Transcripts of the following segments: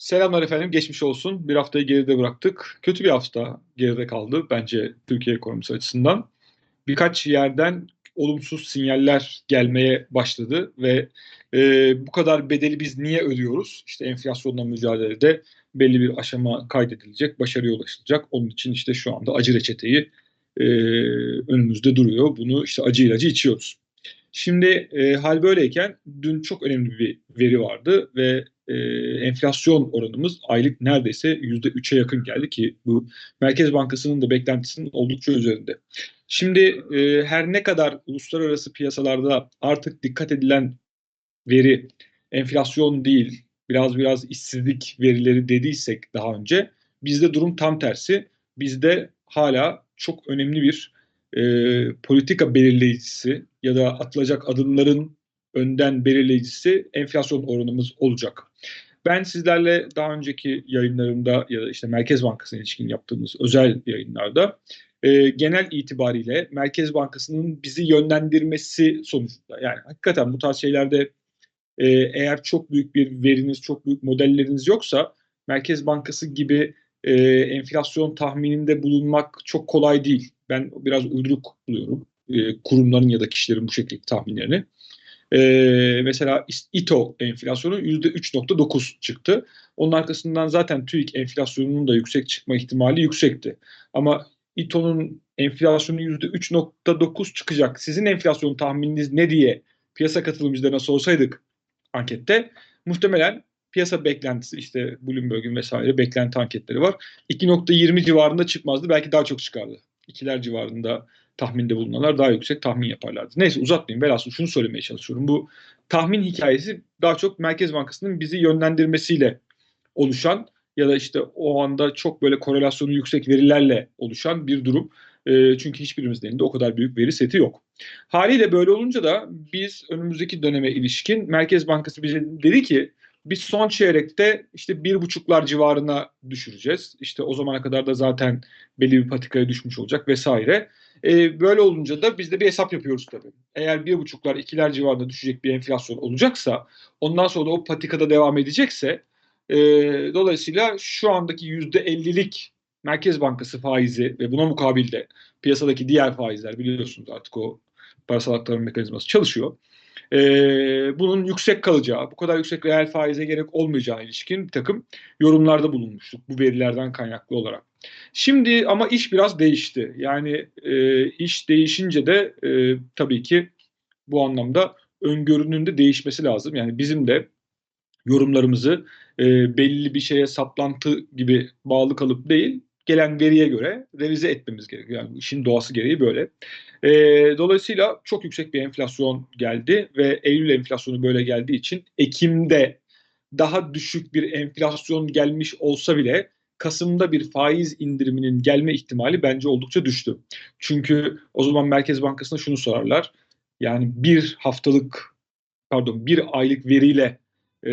Selamlar efendim, geçmiş olsun. Bir haftayı geride bıraktık. Kötü bir hafta geride kaldı bence Türkiye ekonomisi açısından. Birkaç yerden olumsuz sinyaller gelmeye başladı ve e, bu kadar bedeli biz niye ödüyoruz? İşte enflasyonla mücadelede belli bir aşama kaydedilecek, başarıya ulaşılacak. Onun için işte şu anda acı reçeteyi e, önümüzde duruyor. Bunu işte acı ilacı içiyoruz. Şimdi e, hal böyleyken dün çok önemli bir veri vardı ve e, enflasyon oranımız aylık neredeyse yüzde üçe yakın geldi ki bu Merkez Bankası'nın da beklentisinin oldukça üzerinde. Şimdi e, her ne kadar uluslararası piyasalarda artık dikkat edilen veri enflasyon değil biraz biraz işsizlik verileri dediysek daha önce bizde durum tam tersi. Bizde hala çok önemli bir e, politika belirleyicisi ya da atılacak adımların önden belirleyicisi enflasyon oranımız olacak. Ben sizlerle daha önceki yayınlarımda ya da işte Merkez Bankası'na ilişkin yaptığımız özel yayınlarda e, genel itibariyle Merkez Bankası'nın bizi yönlendirmesi sonucunda yani hakikaten bu tarz şeylerde e, eğer çok büyük bir veriniz, çok büyük modelleriniz yoksa Merkez Bankası gibi e, enflasyon tahmininde bulunmak çok kolay değil. Ben biraz uyduruk buluyorum e, kurumların ya da kişilerin bu şekilde tahminlerini. E, mesela İTO enflasyonu %3.9 çıktı. Onun arkasından zaten TÜİK enflasyonunun da yüksek çıkma ihtimali yüksekti. Ama İTO'nun enflasyonu %3.9 çıkacak. Sizin enflasyon tahmininiz ne diye piyasa katılımcılarına sorsaydık ankette muhtemelen piyasa beklentisi işte Bloomberg'in vesaire beklenti anketleri var. 2.20 civarında çıkmazdı. Belki daha çok çıkardı. İkiler civarında tahminde bulunanlar daha yüksek tahmin yaparlardı. Neyse uzatmayayım. Velhasıl şunu söylemeye çalışıyorum. Bu tahmin hikayesi daha çok Merkez Bankası'nın bizi yönlendirmesiyle oluşan ya da işte o anda çok böyle korelasyonu yüksek verilerle oluşan bir durum. E, çünkü hiçbirimizin elinde o kadar büyük veri seti yok. Haliyle böyle olunca da biz önümüzdeki döneme ilişkin Merkez Bankası bize dedi ki biz son çeyrekte işte bir buçuklar civarına düşüreceğiz. İşte o zamana kadar da zaten belli bir patikaya düşmüş olacak vesaire. E, böyle olunca da biz de bir hesap yapıyoruz tabii. Eğer bir buçuklar, ikiler civarında düşecek bir enflasyon olacaksa, ondan sonra da o patikada devam edecekse, e, dolayısıyla şu andaki yüzde ellilik Merkez Bankası faizi ve buna mukabilde piyasadaki diğer faizler biliyorsunuz artık o parasal aktarım mekanizması çalışıyor e, bunun yüksek kalacağı, bu kadar yüksek reel faize gerek olmayacağı ilişkin bir takım yorumlarda bulunmuştuk bu verilerden kaynaklı olarak. Şimdi ama iş biraz değişti. Yani e, iş değişince de e, tabii ki bu anlamda öngörünün de değişmesi lazım. Yani bizim de yorumlarımızı e, belli bir şeye saplantı gibi bağlı kalıp değil, gelen veriye göre revize etmemiz gerekiyor. Yani işin doğası gereği böyle. E, dolayısıyla çok yüksek bir enflasyon geldi ve Eylül enflasyonu böyle geldiği için Ekim'de daha düşük bir enflasyon gelmiş olsa bile Kasım'da bir faiz indiriminin gelme ihtimali bence oldukça düştü. Çünkü o zaman Merkez Bankası'na şunu sorarlar. Yani bir haftalık pardon bir aylık veriyle e,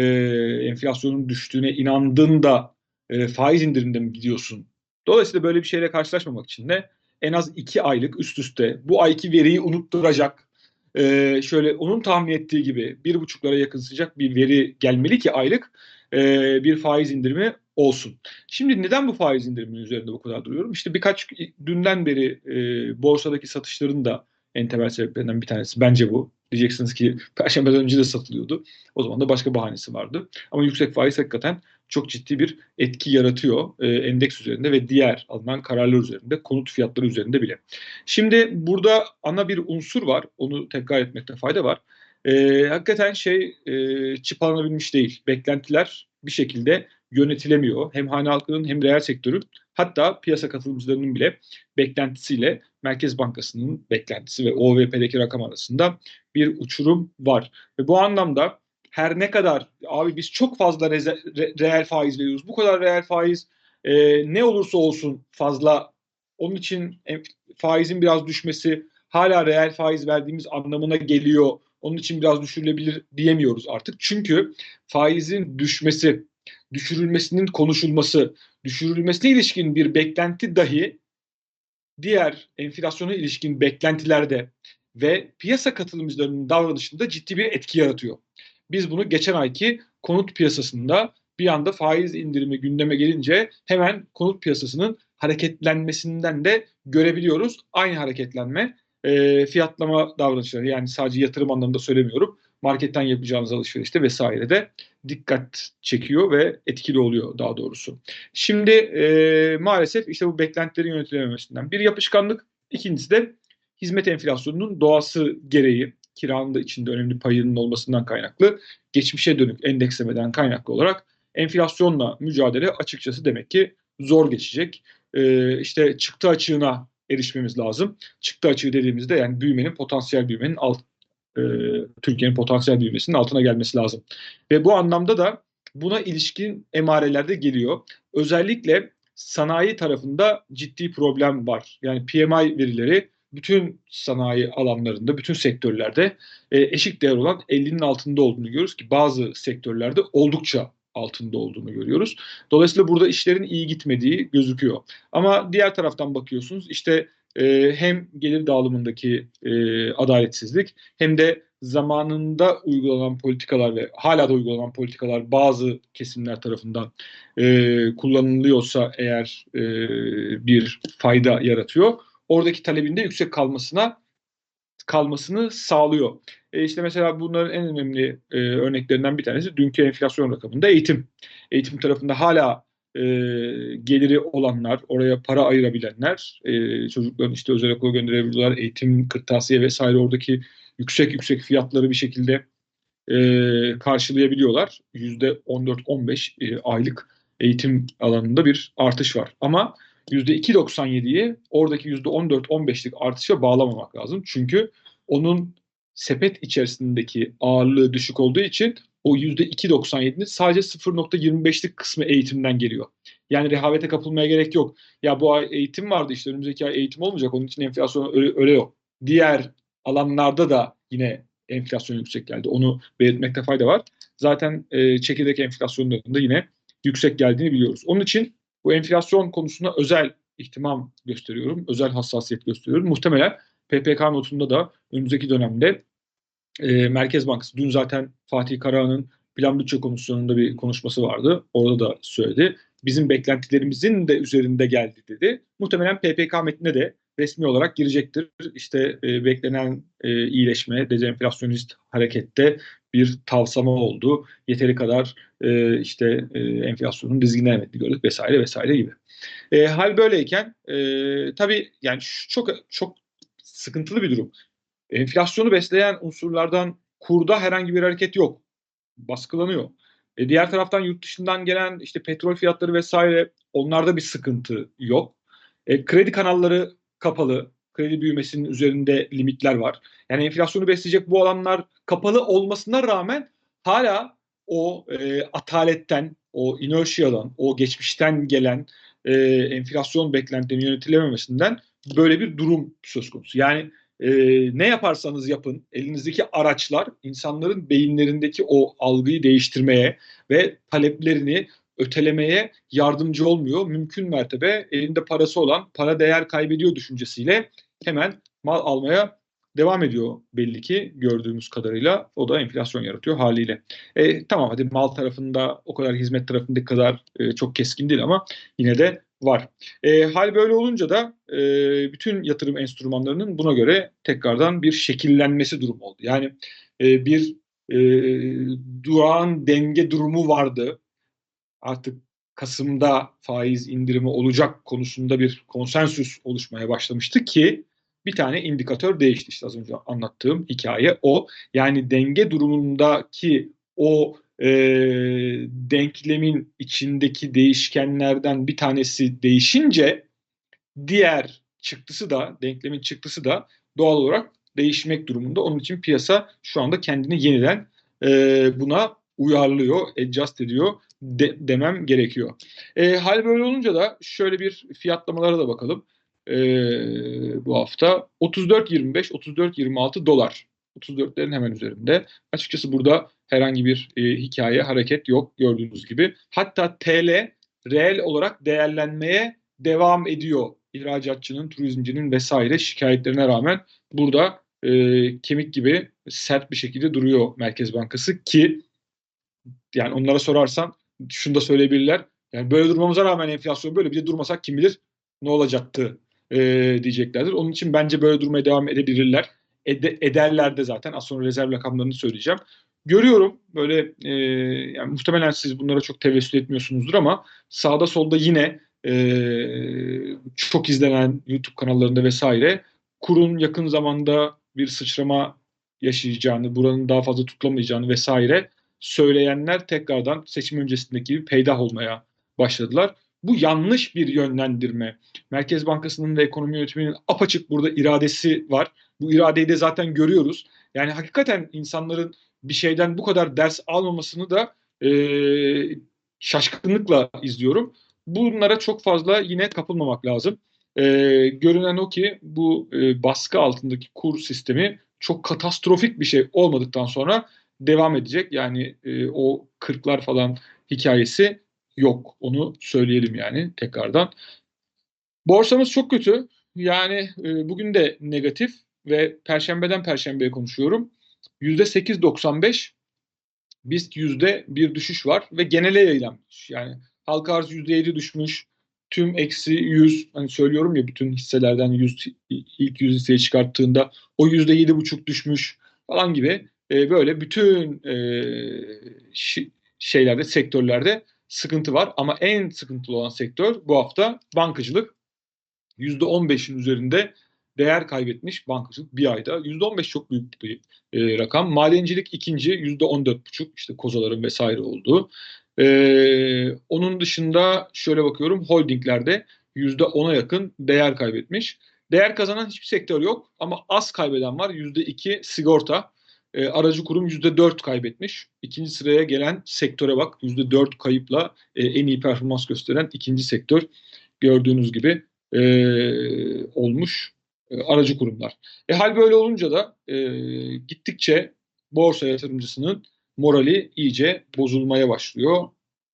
enflasyonun düştüğüne inandın da e, faiz indiriminde mi gidiyorsun Dolayısıyla böyle bir şeyle karşılaşmamak için de en az iki aylık üst üste bu ayki veriyi unutturacak e, şöyle onun tahmin ettiği gibi bir buçuklara yakın sıcak bir veri gelmeli ki aylık e, bir faiz indirimi olsun. Şimdi neden bu faiz indiriminin üzerinde bu kadar duruyorum? İşte birkaç dünden beri e, borsadaki satışların da en temel sebeplerinden bir tanesi bence bu. Diyeceksiniz ki Perşembeden önce de satılıyordu. O zaman da başka bahanesi vardı. Ama yüksek faiz hakikaten çok ciddi bir etki yaratıyor e, endeks üzerinde ve diğer alınan kararlar üzerinde, konut fiyatları üzerinde bile. Şimdi burada ana bir unsur var. Onu tekrar etmekte fayda var. E, hakikaten şey e, çıplanabilmiş değil. Beklentiler bir şekilde yönetilemiyor. Hem hane halkının hem reel sektörün hatta piyasa katılımcılarının bile beklentisiyle Merkez Bankası'nın beklentisi ve OVP'deki rakam arasında bir uçurum var. Ve bu anlamda her ne kadar abi biz çok fazla reze, re, reel faiz veriyoruz. Bu kadar reel faiz e, ne olursa olsun fazla. Onun için faizin biraz düşmesi hala reel faiz verdiğimiz anlamına geliyor. Onun için biraz düşürülebilir diyemiyoruz artık. Çünkü faizin düşmesi, düşürülmesinin konuşulması, düşürülmesine ilişkin bir beklenti dahi diğer enflasyona ilişkin beklentilerde ve piyasa katılımcılarının davranışında ciddi bir etki yaratıyor. Biz bunu geçen ayki konut piyasasında bir anda faiz indirimi gündeme gelince hemen konut piyasasının hareketlenmesinden de görebiliyoruz. Aynı hareketlenme e, fiyatlama davranışları yani sadece yatırım anlamında söylemiyorum. Marketten yapacağınız alışverişte vesairede dikkat çekiyor ve etkili oluyor daha doğrusu. Şimdi e, maalesef işte bu beklentilerin yönetilememesinden bir yapışkanlık, ikincisi de hizmet enflasyonunun doğası gereği kiranın da içinde önemli payının olmasından kaynaklı geçmişe dönük endekslemeden kaynaklı olarak enflasyonla mücadele açıkçası demek ki zor geçecek. Ee, işte çıktı açığına erişmemiz lazım. Çıktı açığı dediğimizde yani büyümenin potansiyel büyümenin alt e, Türkiye'nin potansiyel büyümesinin altına gelmesi lazım. Ve bu anlamda da buna ilişkin emareler de geliyor. Özellikle sanayi tarafında ciddi problem var. Yani PMI verileri bütün sanayi alanlarında, bütün sektörlerde e, eşik değer olan 50'nin altında olduğunu görüyoruz ki bazı sektörlerde oldukça altında olduğunu görüyoruz. Dolayısıyla burada işlerin iyi gitmediği gözüküyor. Ama diğer taraftan bakıyorsunuz işte e, hem gelir dağılımındaki e, adaletsizlik hem de zamanında uygulanan politikalar ve hala da uygulanan politikalar bazı kesimler tarafından e, kullanılıyorsa eğer e, bir fayda yaratıyor. Oradaki talebinde yüksek kalmasına kalmasını sağlıyor. E işte mesela bunların en önemli e, örneklerinden bir tanesi dünkü enflasyon rakamında eğitim. Eğitim tarafında hala e, geliri olanlar, oraya para ayırabilenler, e, çocukların işte özel okula gönderebiliyorlar, eğitim, kırtasiye vesaire oradaki yüksek yüksek fiyatları bir şekilde e, karşılayabiliyorlar. %14-15 e, aylık eğitim alanında bir artış var. Ama %2.97'yi oradaki %14-15'lik artışa bağlamamak lazım. Çünkü onun sepet içerisindeki ağırlığı düşük olduğu için o %2.97'nin sadece 0.25'lik kısmı eğitimden geliyor. Yani rehavete kapılmaya gerek yok. Ya bu ay eğitim vardı işte önümüzdeki ay eğitim olmayacak onun için enflasyon öyle, öyle yok. Diğer alanlarda da yine enflasyon yüksek geldi. Onu belirtmekte fayda var. Zaten e, çekirdek enflasyonlarında yine yüksek geldiğini biliyoruz. Onun için bu enflasyon konusunda özel ihtimam gösteriyorum. Özel hassasiyet gösteriyorum. Muhtemelen PPK notunda da önümüzdeki dönemde e, Merkez Bankası dün zaten Fatih Karahan'ın plan bütçe komisyonunda bir konuşması vardı. Orada da söyledi. Bizim beklentilerimizin de üzerinde geldi dedi. Muhtemelen PPK metnine de resmi olarak girecektir. İşte e, beklenen e, iyileşme, dezenflasyonist harekette bir tavsama oldu. Yeteri kadar e, işte e, enflasyonun dizginlenemediğini gördük vesaire vesaire gibi. E, hal böyleyken e, tabii yani çok çok sıkıntılı bir durum. Enflasyonu besleyen unsurlardan kurda herhangi bir hareket yok. Baskılanıyor. E, diğer taraftan yurt dışından gelen işte petrol fiyatları vesaire onlarda bir sıkıntı yok. E, kredi kanalları kapalı. Kredi büyümesinin üzerinde limitler var. Yani enflasyonu besleyecek bu alanlar kapalı olmasına rağmen hala o e, ataletten, o inertiyadan, o geçmişten gelen e, enflasyon beklentilerinin yönetilememesinden böyle bir durum söz konusu. Yani e, ne yaparsanız yapın elinizdeki araçlar insanların beyinlerindeki o algıyı değiştirmeye ve taleplerini ötelemeye yardımcı olmuyor. Mümkün mertebe elinde parası olan para değer kaybediyor düşüncesiyle hemen mal almaya devam ediyor belli ki gördüğümüz kadarıyla. O da enflasyon yaratıyor haliyle. E, tamam hadi mal tarafında o kadar hizmet tarafındaki kadar e, çok keskin değil ama yine de var. E, hal böyle olunca da e, bütün yatırım enstrümanlarının buna göre tekrardan bir şekillenmesi durumu oldu. Yani e, bir e, durağan denge durumu vardı. Artık Kasım'da faiz indirimi olacak konusunda bir konsensüs oluşmaya başlamıştı ki bir tane indikatör değişti işte az önce anlattığım hikaye o. Yani denge durumundaki o e, denklemin içindeki değişkenlerden bir tanesi değişince diğer çıktısı da denklemin çıktısı da doğal olarak değişmek durumunda. Onun için piyasa şu anda kendini yeniden e, buna uyarlıyor, adjust ediyor de, demem gerekiyor. E, hal böyle olunca da şöyle bir fiyatlamalara da bakalım e, bu hafta. 34.25, 34.26 dolar. 34'lerin hemen üzerinde. Açıkçası burada herhangi bir e, hikaye, hareket yok gördüğünüz gibi. Hatta TL reel olarak değerlenmeye devam ediyor. İhracatçının, turizmcinin vesaire şikayetlerine rağmen burada e, kemik gibi sert bir şekilde duruyor Merkez Bankası ki yani onlara sorarsan şunu da söyleyebilirler. Yani böyle durmamıza rağmen enflasyon böyle bir de durmasak kim bilir ne olacaktı e, diyeceklerdir. Onun için bence böyle durmaya devam edebilirler. Ede, ederler de zaten. Az sonra rezerv rakamlarını söyleyeceğim. Görüyorum böyle e, yani muhtemelen siz bunlara çok tevessül etmiyorsunuzdur ama sağda solda yine e, çok izlenen YouTube kanallarında vesaire kurun yakın zamanda bir sıçrama yaşayacağını, buranın daha fazla tutulamayacağını vesaire söyleyenler tekrardan seçim öncesindeki gibi peydah olmaya başladılar. Bu yanlış bir yönlendirme. Merkez Bankası'nın ve ekonomi yönetiminin apaçık burada iradesi var. Bu iradeyi de zaten görüyoruz. Yani hakikaten insanların bir şeyden bu kadar ders almamasını da e, şaşkınlıkla izliyorum. Bunlara çok fazla yine kapılmamak lazım. E, görünen o ki bu e, baskı altındaki kur sistemi çok katastrofik bir şey olmadıktan sonra devam edecek. Yani e, o kırklar falan hikayesi yok. Onu söyleyelim yani tekrardan. Borsamız çok kötü. Yani e, bugün de negatif ve perşembeden perşembeye konuşuyorum. %8.95 BIST yüzde bir düşüş var ve genele yayılanmış. Yani halka arz %7 düşmüş. Tüm eksi 100 hani söylüyorum ya bütün hisselerden 100 ilk 100 hisseyi çıkarttığında o %7,5 düşmüş falan gibi e, böyle bütün e, şeylerde sektörlerde sıkıntı var ama en sıkıntılı olan sektör bu hafta bankacılık. %15'in üzerinde değer kaybetmiş bankacılık bir ayda. %15 çok büyük bir e, rakam. Madencilik ikinci %14,5 işte kozaların vesaire olduğu. E, onun dışında şöyle bakıyorum holdinglerde %10'a yakın değer kaybetmiş. Değer kazanan hiçbir sektör yok ama az kaybeden var. %2 sigorta. E, aracı kurum %4 kaybetmiş. İkinci sıraya gelen sektöre bak. %4 kayıpla e, en iyi performans gösteren ikinci sektör gördüğünüz gibi e, olmuş e, aracı kurumlar. E, hal böyle olunca da e, gittikçe borsa yatırımcısının morali iyice bozulmaya başlıyor.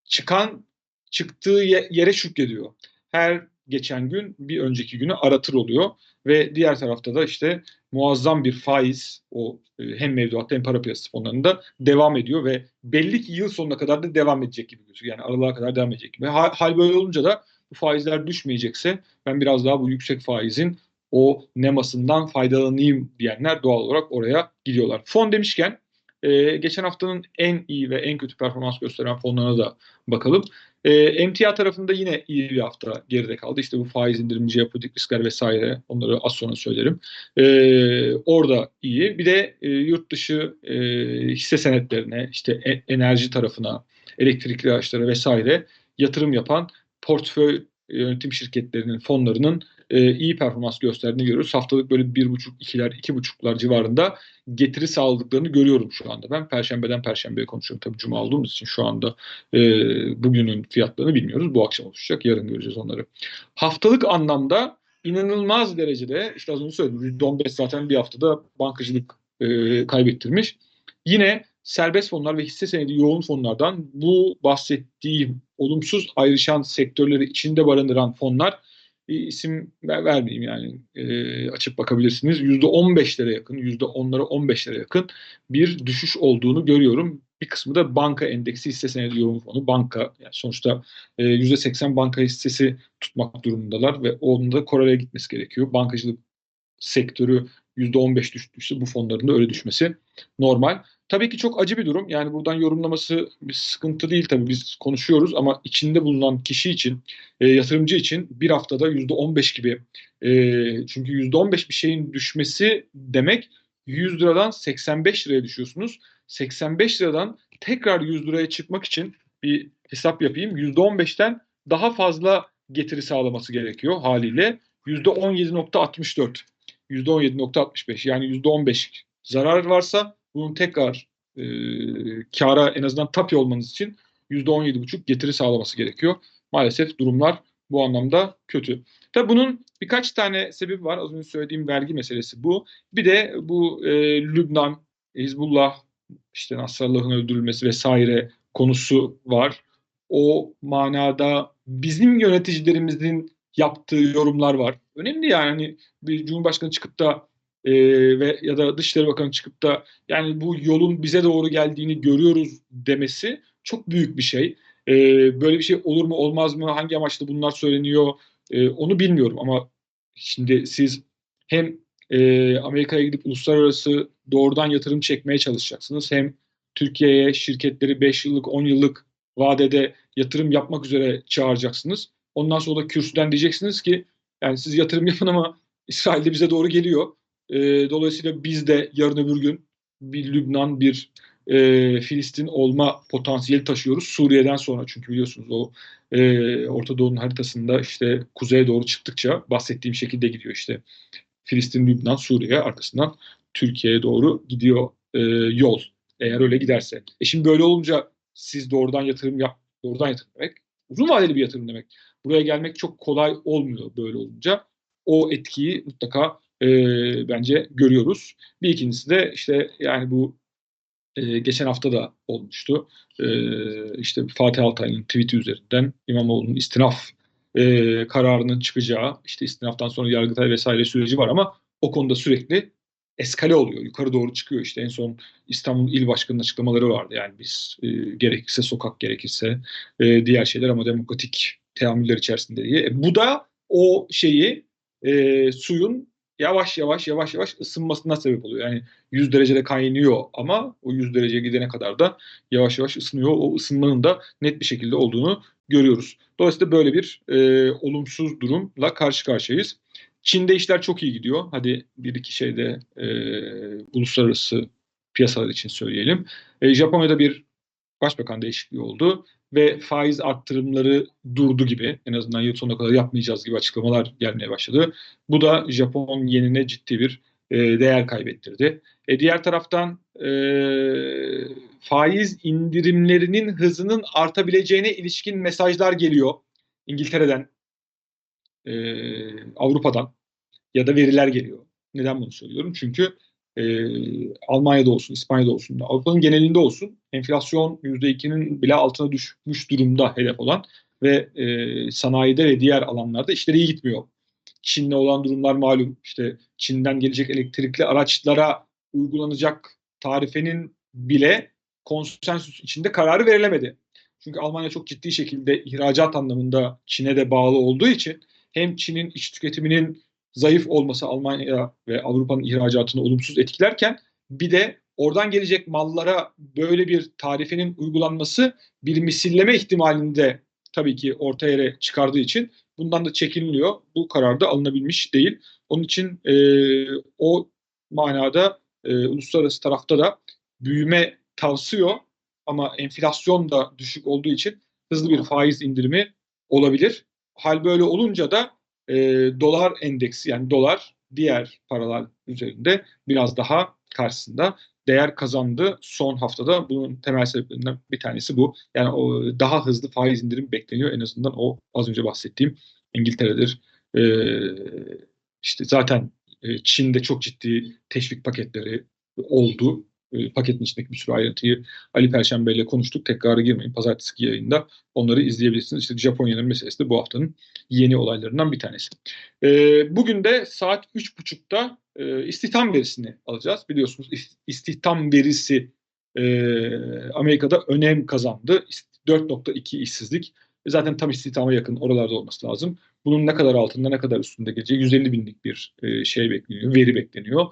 Çıkan çıktığı yere şükrediyor. Her geçen gün bir önceki günü aratır oluyor ve diğer tarafta da işte muazzam bir faiz o e, hem mevduatta hem para piyasası fonlarında devam ediyor ve belli ki yıl sonuna kadar da devam edecek gibi gözüküyor. Yani aralığa kadar devam edecek gibi. Hal, böyle olunca da bu faizler düşmeyecekse ben biraz daha bu yüksek faizin o nemasından faydalanayım diyenler doğal olarak oraya gidiyorlar. Fon demişken e, geçen haftanın en iyi ve en kötü performans gösteren fonlarına da bakalım. E, emtia tarafında yine iyi bir hafta geride kaldı. İşte bu faiz indirimci jeopolitik riskler vesaire onları az sonra söylerim. E, orada iyi. Bir de e, yurt dışı e, hisse senetlerine işte e, enerji tarafına elektrikli araçlara vesaire yatırım yapan portföy yönetim şirketlerinin fonlarının e, iyi performans gösterdiğini görüyoruz. Haftalık böyle bir buçuk, ikiler, iki buçuklar civarında getiri sağladıklarını görüyorum şu anda. Ben perşembeden perşembeye konuşuyorum. Tabii cuma olduğumuz için şu anda e, bugünün fiyatlarını bilmiyoruz. Bu akşam oluşacak. Yarın göreceğiz onları. Haftalık anlamda inanılmaz derecede işte az önce söyledim %15 zaten bir haftada bankacılık e, kaybettirmiş. Yine serbest fonlar ve hisse senedi yoğun fonlardan bu bahsettiğim olumsuz ayrışan sektörleri içinde barındıran fonlar isim vermeyeyim yani e, açıp bakabilirsiniz. %15'lere yakın, %10'lara 15'lere yakın bir düşüş olduğunu görüyorum. Bir kısmı da banka endeksi hisse senedi yoğun fonu. Banka yani sonuçta e, %80 banka hissesi tutmak durumundalar ve onun da koreleye gitmesi gerekiyor. Bankacılık sektörü %15 düştüyse bu fonların da öyle düşmesi normal. Tabii ki çok acı bir durum. Yani buradan yorumlaması bir sıkıntı değil tabii biz konuşuyoruz ama içinde bulunan kişi için, e, yatırımcı için bir haftada %15 gibi. E, çünkü %15 bir şeyin düşmesi demek 100 liradan 85 liraya düşüyorsunuz. 85 liradan tekrar 100 liraya çıkmak için bir hesap yapayım. %15'ten daha fazla getiri sağlaması gerekiyor haliyle. %17.64, %17.65 yani %15 zarar varsa bunun tekrar e, kara en azından tapya olmanız için %17,5 getiri sağlaması gerekiyor. Maalesef durumlar bu anlamda kötü. Tabi bunun birkaç tane sebebi var. Az önce söylediğim vergi meselesi bu. Bir de bu e, Lübnan, Hizbullah, işte Nasrallah'ın öldürülmesi vesaire konusu var. O manada bizim yöneticilerimizin yaptığı yorumlar var. Önemli yani hani bir cumhurbaşkanı çıkıp da e, ve ya da Dışişleri Bakanı çıkıp da yani bu yolun bize doğru geldiğini görüyoruz demesi çok büyük bir şey. E, böyle bir şey olur mu olmaz mı? Hangi amaçla bunlar söyleniyor? E, onu bilmiyorum ama şimdi siz hem e, Amerika'ya gidip uluslararası doğrudan yatırım çekmeye çalışacaksınız. Hem Türkiye'ye şirketleri 5 yıllık 10 yıllık vadede yatırım yapmak üzere çağıracaksınız. Ondan sonra da kürsüden diyeceksiniz ki yani siz yatırım yapın ama İsrail de bize doğru geliyor. E, dolayısıyla biz de yarın öbür gün bir Lübnan, bir e, Filistin olma potansiyeli taşıyoruz. Suriye'den sonra çünkü biliyorsunuz o e, Orta Doğu'nun haritasında işte kuzeye doğru çıktıkça bahsettiğim şekilde gidiyor işte. Filistin, Lübnan, Suriye arkasından Türkiye'ye doğru gidiyor e, yol. Eğer öyle giderse. E şimdi böyle olunca siz doğrudan yatırım yap, doğrudan yatırım demek. Uzun vadeli bir yatırım demek. Buraya gelmek çok kolay olmuyor böyle olunca. O etkiyi mutlaka e, bence görüyoruz. Bir ikincisi de işte yani bu e, geçen hafta da olmuştu. E, işte Fatih Altaylı'nın tweet'i üzerinden İmamoğlu'nun istinaf e, kararının çıkacağı, işte istinaftan sonra Yargıtay vesaire süreci var ama o konuda sürekli eskale oluyor. Yukarı doğru çıkıyor işte en son İstanbul İl Başkanı'nın açıklamaları vardı. Yani biz e, gerekirse sokak gerekirse e, diğer şeyler ama demokratik teamüller içerisinde diye. E, bu da o şeyi e, suyun yavaş yavaş yavaş yavaş ısınmasına sebep oluyor. Yani 100 derecede kaynıyor ama o 100 dereceye gidene kadar da yavaş yavaş ısınıyor. O ısınmanın da net bir şekilde olduğunu görüyoruz. Dolayısıyla böyle bir e, olumsuz durumla karşı karşıyayız. Çin'de işler çok iyi gidiyor. Hadi bir iki şeyde e, uluslararası piyasalar için söyleyelim. E, Japonya'da bir başbakan değişikliği oldu ve faiz arttırımları durdu gibi en azından yıl sonuna kadar yapmayacağız gibi açıklamalar gelmeye başladı. Bu da Japon yenine ciddi bir e, değer kaybettirdi. E, diğer taraftan e, faiz indirimlerinin hızının artabileceğine ilişkin mesajlar geliyor. İngiltere'den, e, Avrupa'dan ya da veriler geliyor. Neden bunu söylüyorum? Çünkü e, Almanya'da olsun, İspanya'da olsun, Avrupa'nın genelinde olsun enflasyon %2'nin bile altına düşmüş durumda hedef olan ve e, sanayide ve diğer alanlarda işleri iyi gitmiyor. Çin'le olan durumlar malum. İşte Çin'den gelecek elektrikli araçlara uygulanacak tarifenin bile konsensüs içinde kararı verilemedi. Çünkü Almanya çok ciddi şekilde ihracat anlamında Çin'e de bağlı olduğu için hem Çin'in iç tüketiminin zayıf olması Almanya ve Avrupa'nın ihracatını olumsuz etkilerken bir de oradan gelecek mallara böyle bir tarifenin uygulanması bir misilleme ihtimalinde tabii ki orta yere çıkardığı için bundan da çekiniliyor. Bu karar da alınabilmiş değil. Onun için e, o manada e, uluslararası tarafta da büyüme tavsiyor ama enflasyon da düşük olduğu için hızlı bir faiz indirimi olabilir. Hal böyle olunca da e, dolar endeksi yani dolar diğer paralar üzerinde biraz daha karşısında değer kazandı son haftada. Bunun temel sebeplerinden bir tanesi bu. Yani o daha hızlı faiz indirim bekleniyor. En azından o az önce bahsettiğim İngiltere'dir. Ee, işte zaten e, Çin'de çok ciddi teşvik paketleri oldu. E, paketin içindeki bir sürü ayrıntıyı Ali Perşembe ile konuştuk. Tekrarı girmeyin. Pazartesi yayında onları izleyebilirsiniz. İşte Japonya'nın meselesi de bu haftanın yeni olaylarından bir tanesi. E, bugün de saat 3.30'da e, istihdam verisini alacağız. Biliyorsunuz istihdam verisi Amerika'da önem kazandı. 4.2 işsizlik. Zaten tam istihdama yakın oralarda olması lazım. Bunun ne kadar altında ne kadar üstünde geleceği 150 binlik bir şey bekleniyor, veri bekleniyor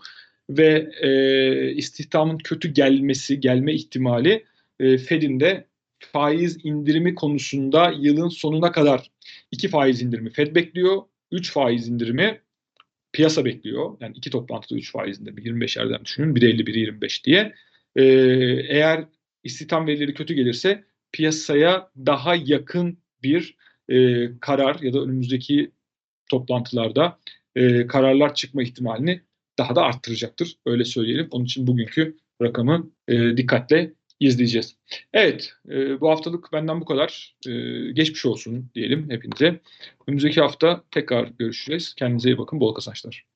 ve e, istihdamın kötü gelmesi, gelme ihtimali e, Fed'in de faiz indirimi konusunda yılın sonuna kadar iki faiz indirimi Fed bekliyor, üç faiz indirimi piyasa bekliyor. Yani iki toplantıda üç faiz indirimi 25 yerden düşünün. Biri 50, biri 25 diye. E, eğer istihdam verileri kötü gelirse piyasaya daha yakın bir e, karar ya da önümüzdeki toplantılarda e, kararlar çıkma ihtimalini daha da arttıracaktır. Öyle söyleyelim. Onun için bugünkü rakamı e, dikkatle izleyeceğiz. Evet, e, bu haftalık benden bu kadar. E, geçmiş olsun diyelim hepinize. Önümüzdeki hafta tekrar görüşeceğiz. Kendinize iyi bakın. Bol kazançlar.